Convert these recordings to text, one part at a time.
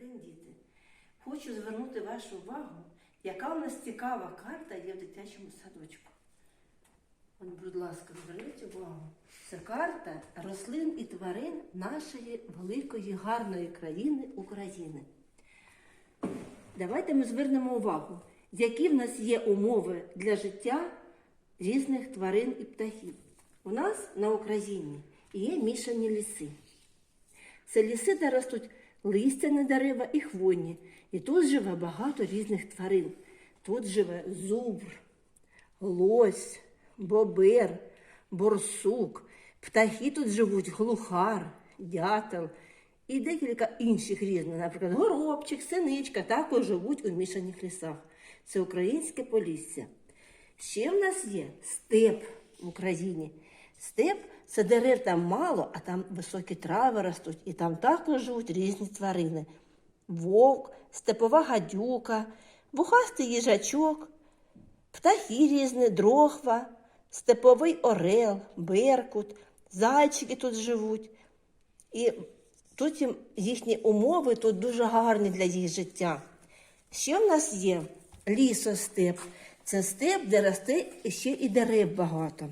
Діти, хочу звернути вашу увагу, яка у нас цікава карта є в дитячому садочку. От, будь ласка, зверніть увагу. Це карта рослин і тварин нашої великої гарної країни України. Давайте ми звернемо увагу, які в нас є умови для життя різних тварин і птахів. У нас на Україні є мішані ліси. Це ліси, де ростуть листяні дерева і хвойні. І тут живе багато різних тварин. Тут живе зубр, лось, бобер, борсук. Птахи тут живуть глухар, дятел і декілька інших різних, наприклад, горобчик, синичка, також живуть у мішаних лісах. Це українське полісся. Ще в нас є степ в Україні. Степ це дерев там мало, а там високі трави ростуть, і там також живуть різні тварини. Вовк, степова гадюка, вухастий їжачок, птахи різні, дрохва, степовий орел, беркут, зайчики тут живуть. І тут їхні умови тут дуже гарні для їх життя. Ще в нас є лісостеп. Це степ, де росте ще і дерев багато.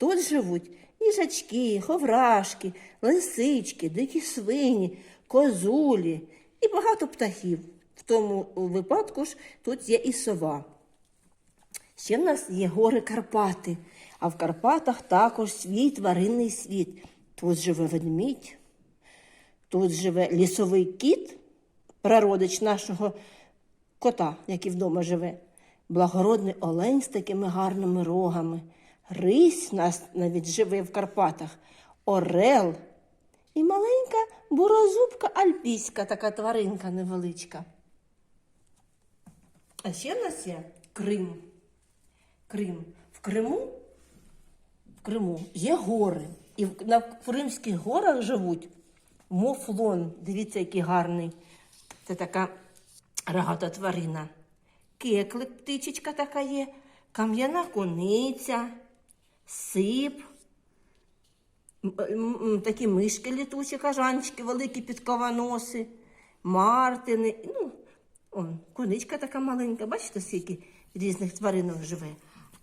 Тут живуть їжачки, ховрашки, лисички, дикі свині, козулі і багато птахів. В тому випадку ж тут є і сова. Ще в нас є гори Карпати, а в Карпатах також свій тваринний світ. Тут живе ведмідь, тут живе лісовий кіт, прародич нашого кота, який вдома живе, благородний олень з такими гарними рогами, рись нас навіть живе в Карпатах, орел і маленька бурозубка альпійська, така тваринка невеличка. А ще в нас є Крим. Крим. В Криму, в Криму є гори. І на Кримських горах живуть мофлон. Дивіться, який гарний. Це така рогата тварина. Кеклик, птичечка така є, кам'яна кониця, сип, такі мишки літучі, кажанчики, великі підкованоси, мартини. Ну, он, коничка така маленька, бачите, скільки різних тваринок живе.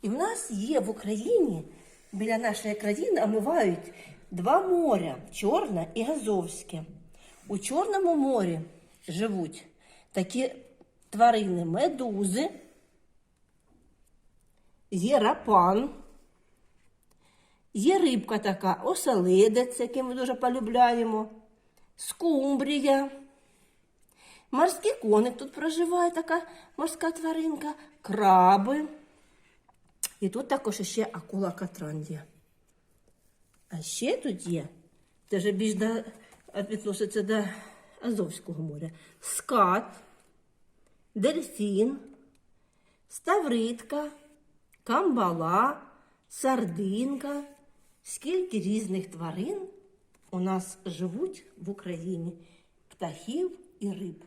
І в нас є в Україні, біля нашої країни, омивають два моря Чорне і Азовське. У Чорному морі живуть такі тварини медузи, є рапан, є рибка така, оселедець, який ми дуже полюбляємо, скумбрія. Морський коник тут проживає така морська тваринка, краби. І тут також ще акула катрандія. А ще тут є, це вже більш до, відноситься до Азовського моря, скат, дельфін, ставритка, камбала, сардинка. Скільки різних тварин у нас живуть в Україні, птахів і риб.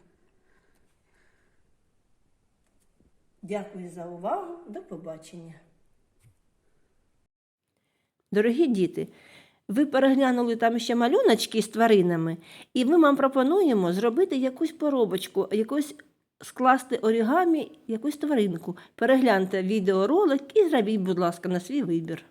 Дякую за увагу. До побачення. Дорогі діти, ви переглянули там ще малюночки з тваринами, і ми вам пропонуємо зробити якусь поробочку, якусь скласти орігамі, якусь тваринку. Перегляньте відеоролик і зробіть, будь ласка, на свій вибір.